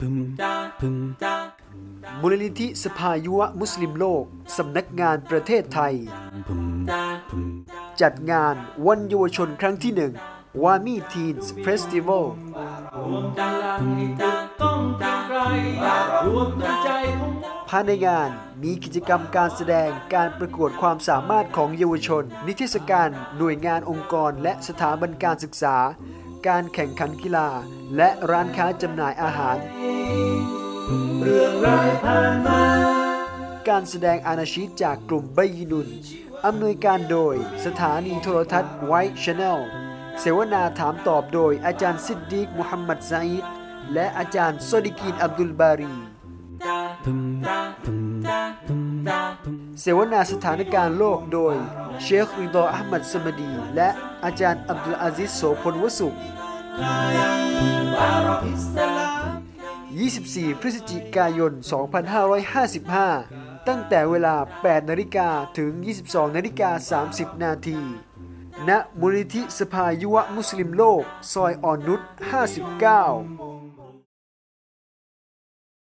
พึมพึมมูลนิธิสภายุวมุสลิมโลก สำนักงานประเทศไทยพึมพึมจัดงานวันเยาวชนครั้งที่หนึ่งวามีทีนส์เฟสติวัลต้องการใครรวมด้วยใจของภายในงานมีกิจกรรมการแสดงการประกวดความสามารถของเยาวชน นิทรรศการหน่วยงานองค์กร และสถาบันการศึกษา การแข่งขันกีฬา และร้านค้าจำหน่ายอาหาร เรื่องร้ายผ่านมา การแสดงอานาชีตจากกลุ่มใบยีนุนอำนวยการโดยสถานีโทรทัศน์ไวท์ชาแนลเสวนาถามตอบโดยอาจารย์ซิดดีกมุฮัมมัดซาอิดและอาจารย์ซอดิกีนอับดุลบารีพึมพึมพึมพึมเสวนาสถานการณ์โลกโดย เชคริดออัมัดสมดี และอาจารย์อับดุลอาซิซโสพลวสุข 24 พฤศจิกายน 2555 ตั้งแต่เวลา 8 นาฬิกาถึง 22 นาฬิกา 30 นาทีณมูลนิธิสภายุวมุสลิมโลก ซอยอ่อนนุช 59